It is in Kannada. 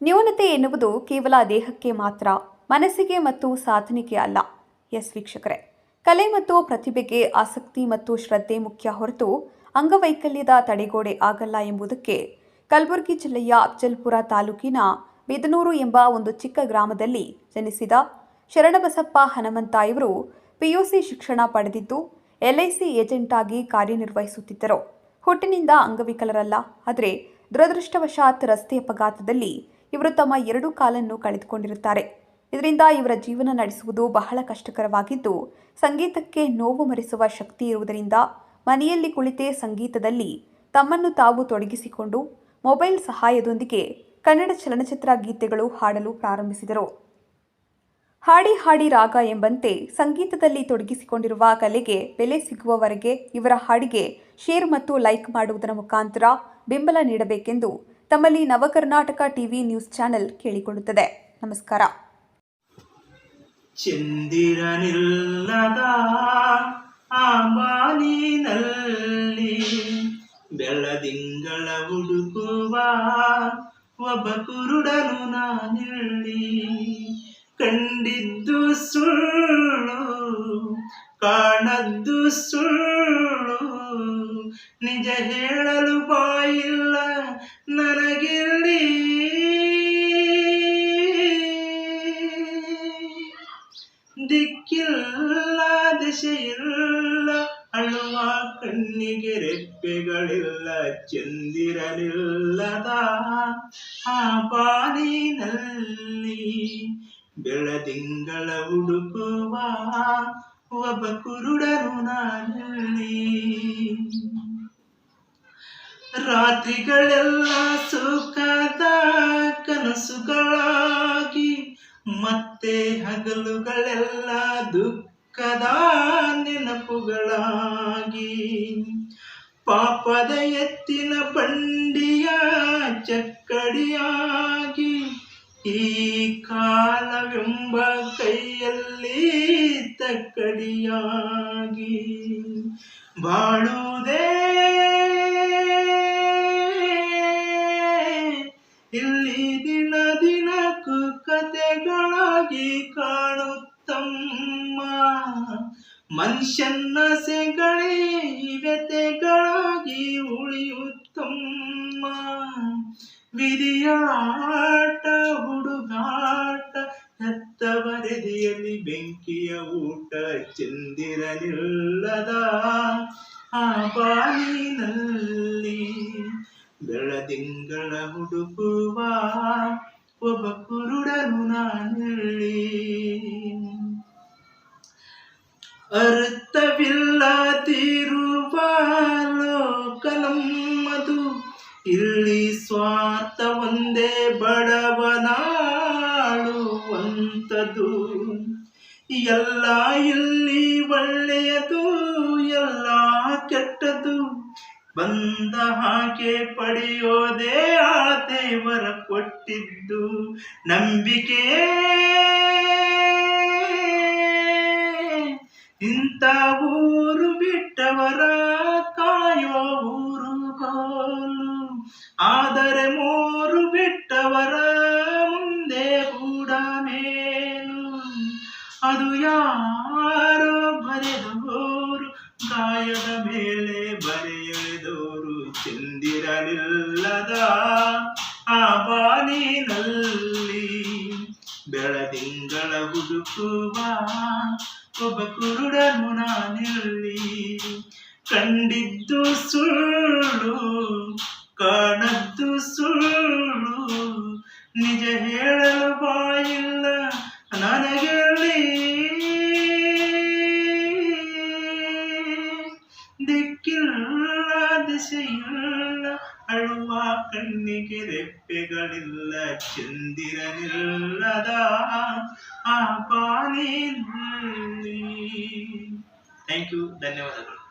ನ್ಯೂನತೆ ಎನ್ನುವುದು ಕೇವಲ ದೇಹಕ್ಕೆ ಮಾತ್ರ, ಮನಸ್ಸಿಗೆ ಮತ್ತು ಸಾಧನೆಗೆ ಅಲ್ಲ. ಎಸ್ ವೀಕ್ಷಕರೇ, ಕಲೆ ಮತ್ತು ಪ್ರತಿಭೆಗೆ ಆಸಕ್ತಿ ಮತ್ತು ಶ್ರದ್ಧೆ ಮುಖ್ಯ ಹೊರತು ಅಂಗವೈಕಲ್ಯದ ತಡೆಗೋಡೆ ಆಗಲ್ಲ ಎಂಬುದಕ್ಕೆ ಕಲಬುರಗಿ ಜಿಲ್ಲೆಯ ಅಫಜಲ್ಪುರ ತಾಲೂಕಿನ ಬಿದನೂರು ಎಂಬ ಒಂದು ಚಿಕ್ಕ ಗ್ರಾಮದಲ್ಲಿ ಜನಿಸಿದ ಶರಣಬಸಪ್ಪ ಹನುಮಂತ ಇವರು ಪಿಯುಸಿ ಶಿಕ್ಷಣ ಪಡೆದಿದ್ದು ಎಲ್ಐಸಿ ಏಜೆಂಟ್ ಆಗಿ ಕಾರ್ಯನಿರ್ವಹಿಸುತ್ತಿದ್ದರು. ಹುಟ್ಟಿನಿಂದ ಅಂಗವಿಕಲರಲ್ಲ, ಆದರೆ ದುರದೃಷ್ಟವಶಾತ್ ರಸ್ತೆ ಅಪಘಾತದಲ್ಲಿ ಇವರು ತಮ್ಮ ಎರಡು ಕಾಲನ್ನು ಕಳೆದುಕೊಂಡಿರುತ್ತಾರೆ. ಇದರಿಂದ ಇವರ ಜೀವನ ನಡೆಸುವುದು ಬಹಳ ಕಷ್ಟಕರವಾಗಿದ್ದು, ಸಂಗೀತಕ್ಕೆ ನೋವು ಮರೆಸುವ ಶಕ್ತಿ ಇರುವುದರಿಂದ ಮನೆಯಲ್ಲಿ ಕುಳಿತೇ ಸಂಗೀತದಲ್ಲಿ ತಮ್ಮನ್ನು ತಾವು ತೊಡಗಿಸಿಕೊಂಡು ಮೊಬೈಲ್ ಸಹಾಯದೊಂದಿಗೆ ಕನ್ನಡ ಚಲನಚಿತ್ರ ಗೀತೆಗಳು ಹಾಡಲು ಪ್ರಾರಂಭಿಸಿದರು. ಹಾಡಿ ಹಾಡಿ ರಾಗ ಎಂಬಂತೆ ಸಂಗೀತದಲ್ಲಿ ತೊಡಗಿಸಿಕೊಂಡಿರುವ ಕಲೆಗೆ ಬೆಲೆ ಸಿಗುವವರೆಗೆ ಇವರ ಹಾಡಿಗೆ ಶೇರ್ ಮತ್ತು ಲೈಕ್ ಮಾಡುವುದರ ಮುಖಾಂತರ ಬೆಂಬಲ ನೀಡಬೇಕೆಂದು ತಮ್ಮಲ್ಲಿ ನವಕರ್ನಾಟಕ ಟಿವಿ ನ್ಯೂಸ್ ಚಾನೆಲ್ ಕೇಳಿಕೊಳ್ಳುತ್ತದೆ. ನಮಸ್ಕಾರ. ಚಂದಿರನಿಲ್ಲದ ಆಂಬಾನಿನಲ್ಲಿ ಬಾನಿನಲ್ಲಿ ಬೆಳದಿಂಗಳ ಹುಡುಕುವ ಒಬ್ಬ ಕುರುಡನು ನಾನಿಲ್ಲಿ ಕಂಡಿದ್ದು ಸುಳ್ಳು, ಕಾಣದ್ದು ಸುಳ್ಳು, ನಿಜ ಹೇಳಲು ಬಾಯಿಲ್ಲ ದಿಶೆಯಿಲ್ಲ ಅಳುವ ಕಣ್ಣಿಗೆ ರೆಪ್ಪೆಗಳಿಲ್ಲ ಚಂದಿರಲಿಲ್ಲದ ಆ ಬಾಲಿನಲ್ಲಿ ಬೆಳದಿಂಗಳ ಹುಡುಕುವ ಒಬ್ಬ ಕುರುಡರು ನಾನಲ್ಲಿ. ರಾತ್ರಿಗಳೆಲ್ಲ ಸುಖದ ಕನಸುಗಳಾಗಿ, ಮತ್ತೆ ಹಗಲುಗಳೆಲ್ಲ ದುಃಖದ ನೆನಪುಗಳಾಗಿ ಪಾಪದ ಎತ್ತಿನ ಬಂಡಿಯ ಚಕ್ಕಡಿಯಾಗಿ ಈ ಕಾಲವೆಂಬ ಕೈಯಲ್ಲಿ ತಕ್ಕಡಿಯಾಗಿ ಬಾಳುವುದೇ ಇಲ್ಲಿ ಮನುಷ್ಯನ ಸೆಗಳಿ ವ್ಯತೆಗಳಾಗಿ ಉಳಿಯುತ್ತಮ್ಮ. ವಿಧಿಯಾಟ ಹುಡುಗಾಟ ಹೆತ್ತವರೆದೆಯಲ್ಲಿ ಬೆಂಕಿಯ ಊಟ ಚೆಂದಿರಲಿಲ್ಲದ ಆ ಬಾಲಿನಲ್ಲಿ ಬೆಳದಿಂಗಳ ಹುಡುಕುವ ಅರ್ಥವಿಲ್ಲದಿರುವ ಲೋಕನಮ್ಮದು ಇಲ್ಲಿ ಸ್ವಾರ್ಥ ಒಂದೇ ಬಡವನಾಳುವಂಥದು. ಎಲ್ಲ ಇಲ್ಲಿ ಒಳ್ಳೆಯದು, ಎಲ್ಲ ಕೆಟ್ಟದು. ಬಂದ ಹಾಗೆ ಪಡೆಯೋದೇ ಆ ದೇವರ ಕೊಟ್ಟಿದ್ದು ನಂಬಿಕೆ. ಇಂಥ ಊರು ಬಿಟ್ಟವರ ಕಾಯೋ ಊರು ಕೋಲು ಆದರೆ ಮೂರು ಬಿಟ್ಟವರ ಮುಂದೆ ಕೂಡ ಮೇಲು. ಅದು ಯಾರೋ ಬರೆದವರು, ಗಾಯದ ಮೇಲೆ ಬರೆಯದವರು ಚಂದಿರಲಿಲ್ಲದ ಆ ಬಾನಿನಲ್ಲಿ. ಬೆಳದಿಂಗಳ ಹುಡುಕುವ ಒಬ್ಬ ಕುರುಡನು ನಾನಿಲ್ಲಿ ಕಂಡಿದ್ದು ಸುಳ್ಳು ಕಾಣದ್ದು ಸುಳ್ಳು ನಿಜ ಹೇಳಲು ಬಾಯಿಲ್ಲ. ನನಗೆಲ್ಲಿ ದಿಕ್ಕಿಲ್ಲ ದಿಸೆಯಿಲ್ಲ ಅಳುವ ಕಣ್ಣಿಗೆ ರೆಪ್ಪೆಗಳಿಲ್ಲ, ಚಂದಿರನಿಲ್ಲದ ಆ ಬಾನಿನಲ್ಲಿ ಥ್ಯಾಂಕ್ ಯು ಧನ್ಯವಾದಗಳು